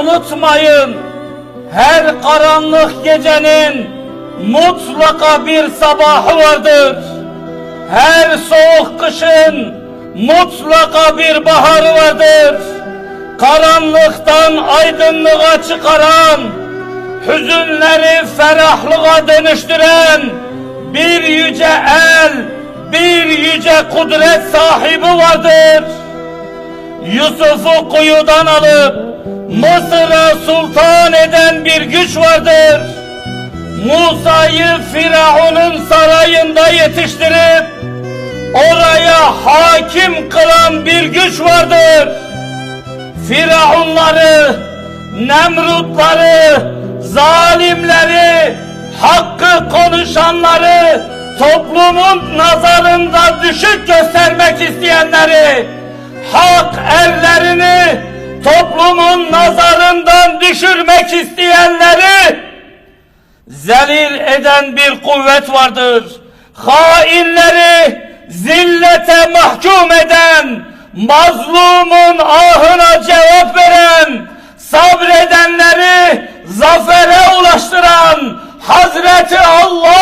Unutmayın, her karanlık gecenin mutlaka bir sabahı vardır. Her soğuk kışın mutlaka bir baharı vardır. Karanlıktan aydınlığa çıkaran, hüzünleri ferahlığa dönüştüren bir yüce el, bir yüce kudret sahibi vardır. Yusuf'u kuyudan alıp Mısır'a sultan eden bir güç vardır. Musa'yı Firavun'un sarayında yetiştirip oraya hakim kılan bir güç vardır. Firavunları, Nemrutları, zalimleri, hakkı konuşanları, toplumun nazarında düşük göstermek isteyenleri, hak toplumun nazarından düşürmek isteyenleri zelil eden bir kuvvet vardır. Hainleri zillete mahkum eden, mazlumun ahına cevap veren, sabredenleri zafere ulaştıran Hazreti Allah.